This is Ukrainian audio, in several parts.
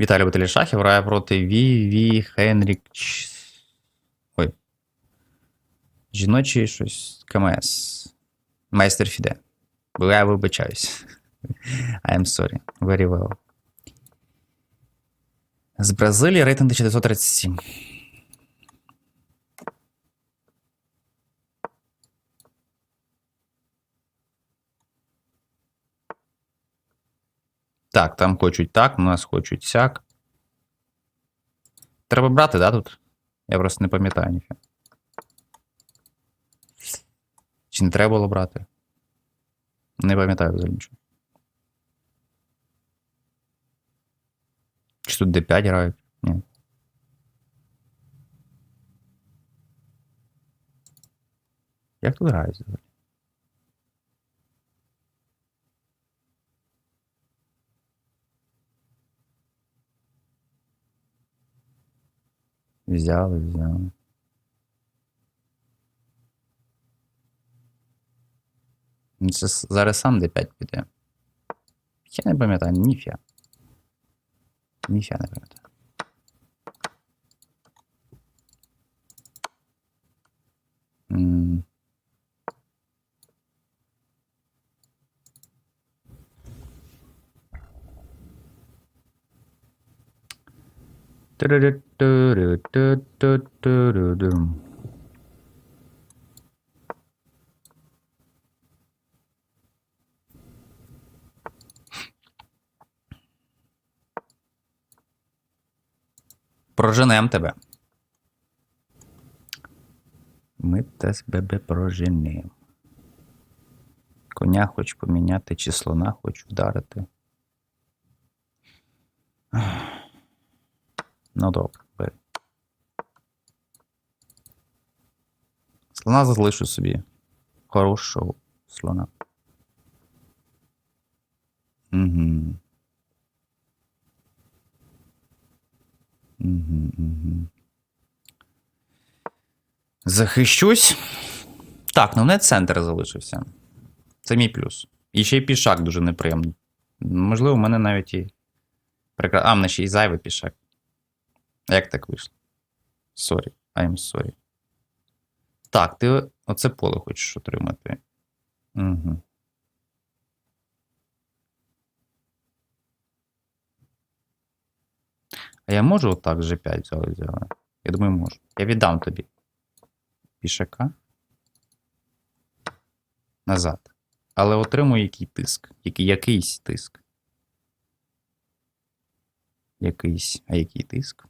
Віталій Баталій Шахів грає проти Віві Хенрік. Ой. Жіночий щось КМС. Майстер Фіде. Я вибачаюсь. I am sorry. Very well. З Бразилії рейтинг 1937. Так, там хочуть так, у нас хочуть сяк. Треба брати, да, тут? Я просто не пам'ятаю ніфіга. Чи не треба було брати? Не пам'ятаю взагалі нічого. Чи тут D5 грають? Ні. Як тут грають взагалі? Взяли, взяли. Ну, Це зараз сам D5 піде. Я не пам'ятаю, ніфя. Ніфя не пам'ятаю. Проженем тебе. Ми тебе проженем. Коня хоч поміняти, чи слона хоч вдарити. Ну добре. Слона залишу собі. Хорошого слона. Угу. Угу, угу. Захищусь. Так, ну не центр залишився. Це мій плюс. І ще й пішак дуже неприємний. Можливо, у мене навіть і. А, в мене ще й зайвий пішак. Як так вийшло? Sorry, I'm sorry. Так, ти оце поле хочеш отримати. Угу. А я можу отак G5 взяли взяли? Я думаю, можу. Я віддам тобі. Пішака. Назад. Але отримую який тиск. Який, якийсь тиск. Якийсь. А який тиск?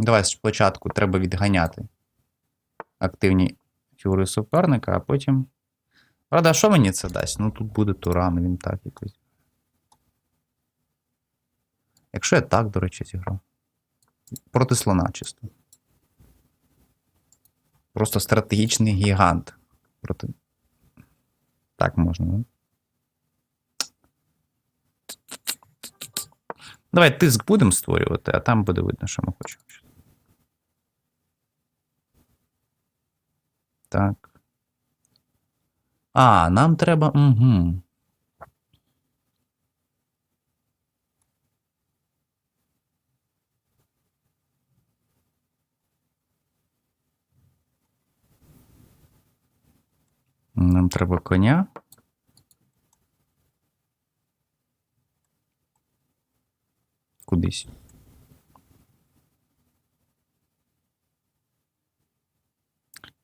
Давай спочатку треба відганяти активні фігури суперника, а потім. Правда, що мені це дасть? Ну тут буде туран, він так якось. Якщо я так, до речі, зіграв. Проти слона чисто. Просто стратегічний гігант. Проти. Так можна, ну? Давай тиск будемо створювати, а там буде видно, що ми хочемо. Так. А, нам треба. Угу. Нам треба коня. Кудись.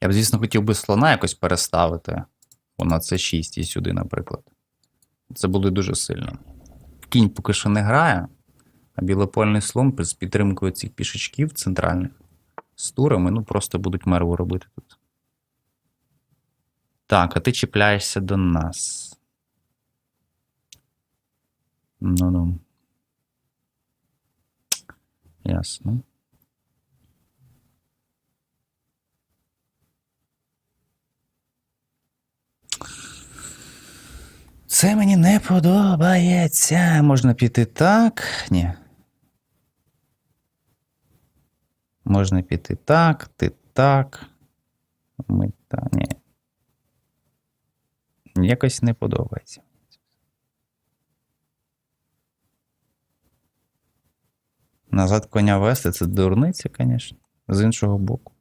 Я б, звісно, хотів би слона якось переставити. Вона це 6 і сюди, наприклад. Це буде дуже сильно. Кінь поки що не грає, а білопольний слон з підтримкою цих пішечків центральних з турами, ну просто будуть мерву робити тут. Так, а ти чіпляєшся до нас. Ну ну. Ясно. Це мені не подобається. Можна піти так. Ні. Можна піти так, ти так. Ми так. Ні. Якось не подобається. Назад коня вести це дурниця, звісно. З іншого боку.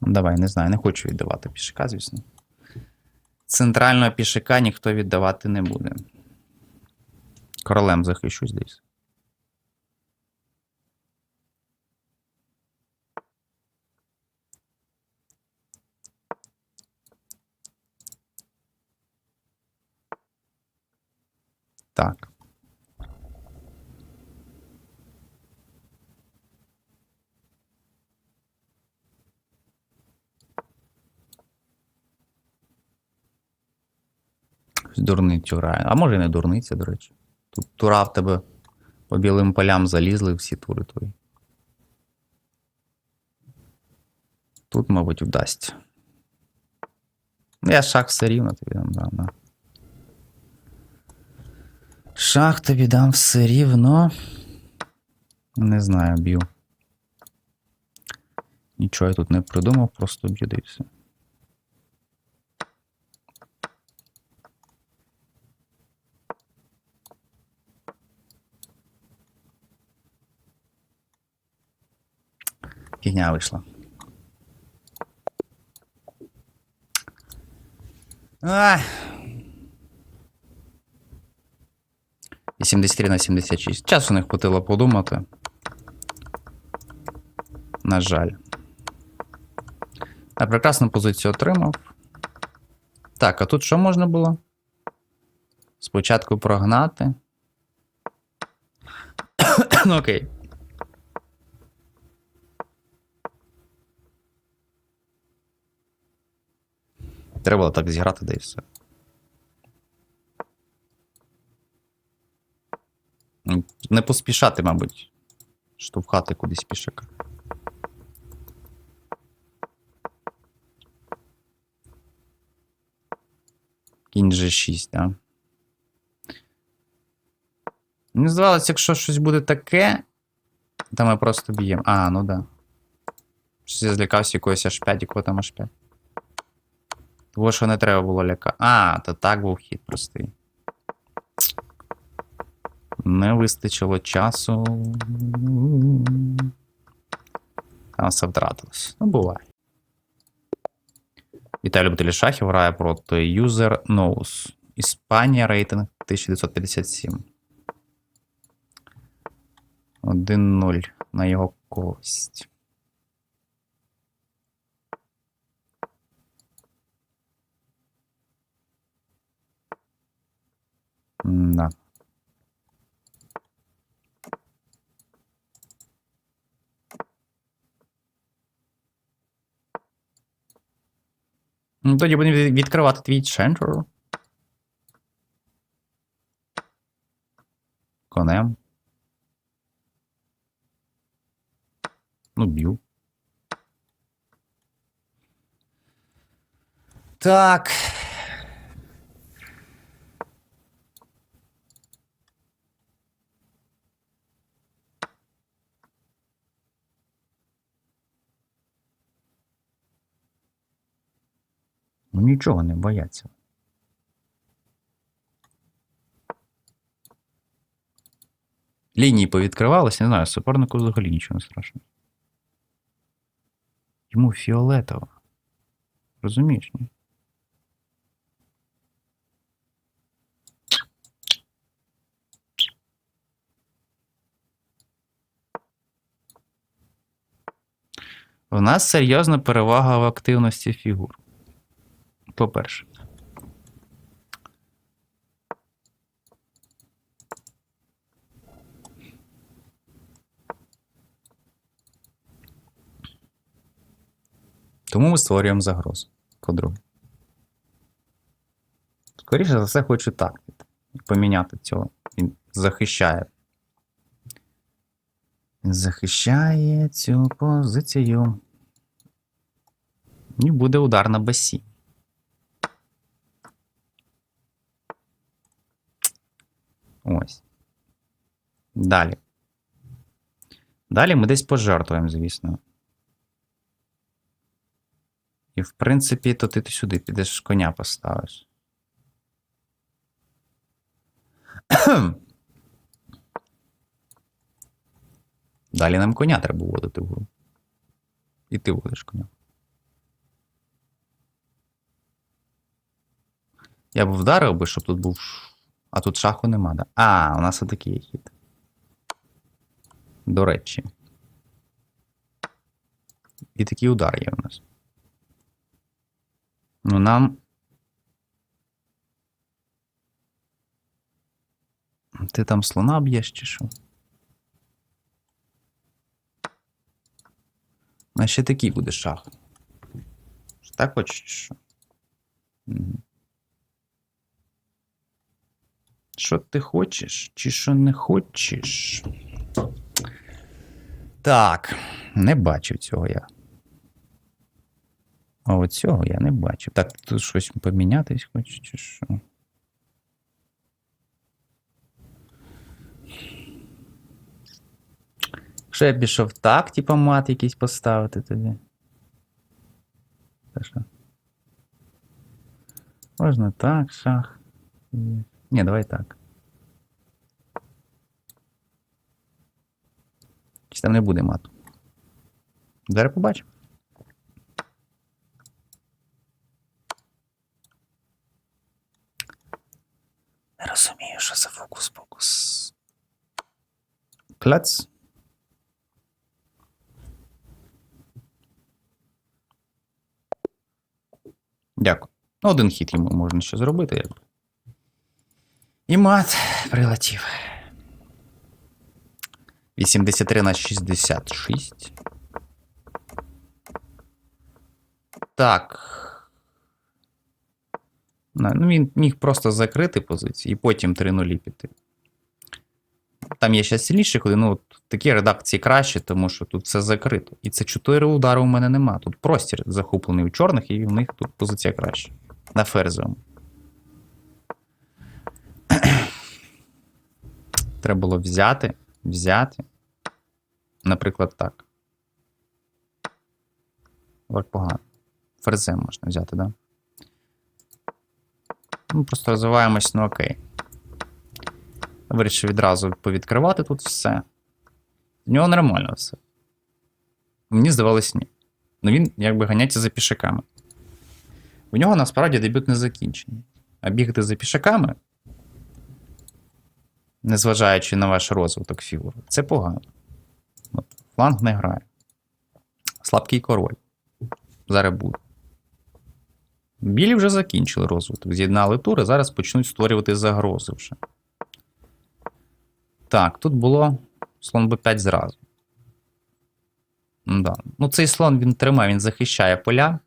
Давай, не знаю, не хочу віддавати пішака, звісно. Центрального пішика ніхто віддавати не буде. Королем захищусь десь. Так. Дурницю грає. А може і не дурниця, до речі. Тут тура в тебе по білим полям залізли всі тури твої. Тут, мабуть, вдасться. Ну, Я шах все рівно тобі дам, да, да. Шах тобі дам все рівно. Не знаю, б'ю. Нічого я тут не придумав, просто б'ю і все. Фігня вийшла. Ай. 83 на 76. Часу не хватило подумати. На жаль. А прекрасну позицію отримав. Так, а тут що можна було? Спочатку прогнати. ну окей. Треба було так зіграти, да і все. Не поспішати, мабуть. Штовхати кудись пішака. Кінь G6, да. Мені здавалося, якщо щось буде таке, то ми просто б'ємо. А, ну да. Щось я злякався якогось H5, якого там H5. Того, що не треба було ляка. А, то так був хід простий. Не вистачило часу. Там все втратилось. Ну, буває. Віталій любителі шахів грає проти User Knows. Іспанія рейтинг 1957. 1-0 на його кость. Да. Ну, тоді будемо від- відкривати твій ченджер. Конем. Ну, б'ю. Так. Ну нічого не бояться. Лінії повідкривалися, не знаю, супернику взагалі нічого не страшно. Йому фіолетово. Розумієш, ні? У нас серйозна перевага в активності фігур. По-перше. Тому ми створюємо загрозу. По-друге. Скоріше за все, хочу так поміняти цього. Він захищає. Він захищає цю позицію. І буде удар на басі. Ось. Далі. Далі ми десь пожертвуємо, звісно. І, в принципі, то ти сюди підеш коня поставиш. Далі нам коня треба вводити в гру. І ти вводиш коня. Я б вдарив би, щоб тут був а тут шаху нема, да? А, у нас отакий є хід. До речі. І такий удар є у нас. Ну нам. Ти там слона б'єш чи що? Нас ще такий буде шах. Так хочеш що? Мгм. Що ти хочеш, чи що не хочеш? Так, не бачив цього я. А от цього я не бачив. Так, тут щось помінятись хочеш, чи що? Якщо я пішов так, типа мат якийсь поставити тоді. Можна так, шах. Ні, давай так. Чи там не буде мату? Зараз побачимо. Не розумію, що за фокус-покус. Кляц. Дякую. Ну, один хід йому можна ще зробити. Якби. І мат прилетів. 83 на 66. Так. Ну, він міг просто закрити позиції і потім 3-0 піти. Там є ще сильніші ходи, ну, такій редакції краще, тому що тут все закрито. І це 4 удари у мене нема. Тут простір захоплений у чорних, і в них тут позиція краще. На ферзовому. Треба було взяти, взяти. Наприклад, так. Так погано. Ферзем можна взяти? Да? Ну, просто розвиваємось, ну окей. Вирішив відразу повідкривати тут все. В нього нормально все. Мені здавалось, ні. Ну він якби ганяється за пішаками. У нього насправді дебют не закінчений. А бігати за пішаками, незважаючи на ваш розвиток фігури, це погано. От, фланг не грає. Слабкий король. Зараз буде. Білі вже закінчили розвиток. З'єднали тури, зараз почнуть створювати загрози вже. Так, тут було слон b5 зразу. Да. Ну, цей слон він тримає, він захищає поля,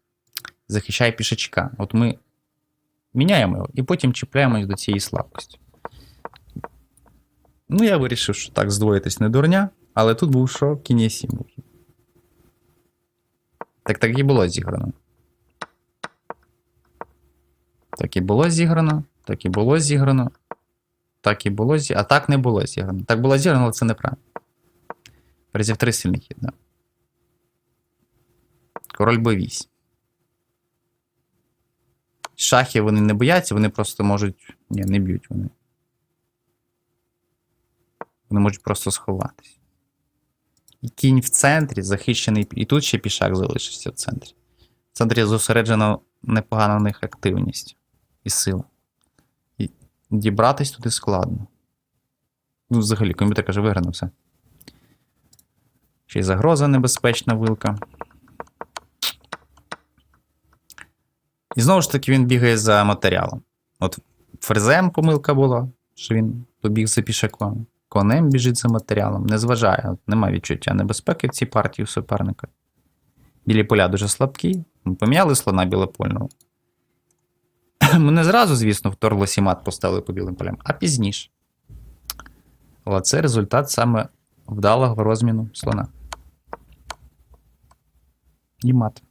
захищає пішачка. От ми міняємо його і потім чіпляємось до цієї слабкості. Ну, я вирішив, що так здвоїтись не дурня, але тут був що? Кінь 7 був. Так так і було зіграно. Так і було зіграно, так і було зіграно. Так і було зіграно. А так не було зіграно. Так було зіграно, але це неправильно. Ферзів 3 сильний хід, да. Король Б8. Шахи вони не бояться, вони просто можуть. Ні, не б'ють вони. Вони можуть просто сховатись. Кінь в центрі захищений. І тут ще пішак залишився в центрі. В центрі зосереджена непогана в них активність і сила. І дібратись туди складно. Ну, взагалі, комп'ютер каже, виграно все. Ще й загроза небезпечна вилка. І знову ж таки він бігає за матеріалом. От ферзем помилка була, що він побіг за пішаком. Конем біжить за матеріалом, не зважає, немає відчуття небезпеки в цій партії у суперника. Білі поля дуже слабкі. Ми поміняли слона білопольного. Ми не зразу, звісно, вторглося і мат поставили по білим полям, а пізніше. Але це результат саме вдалого розміну слона. І мат.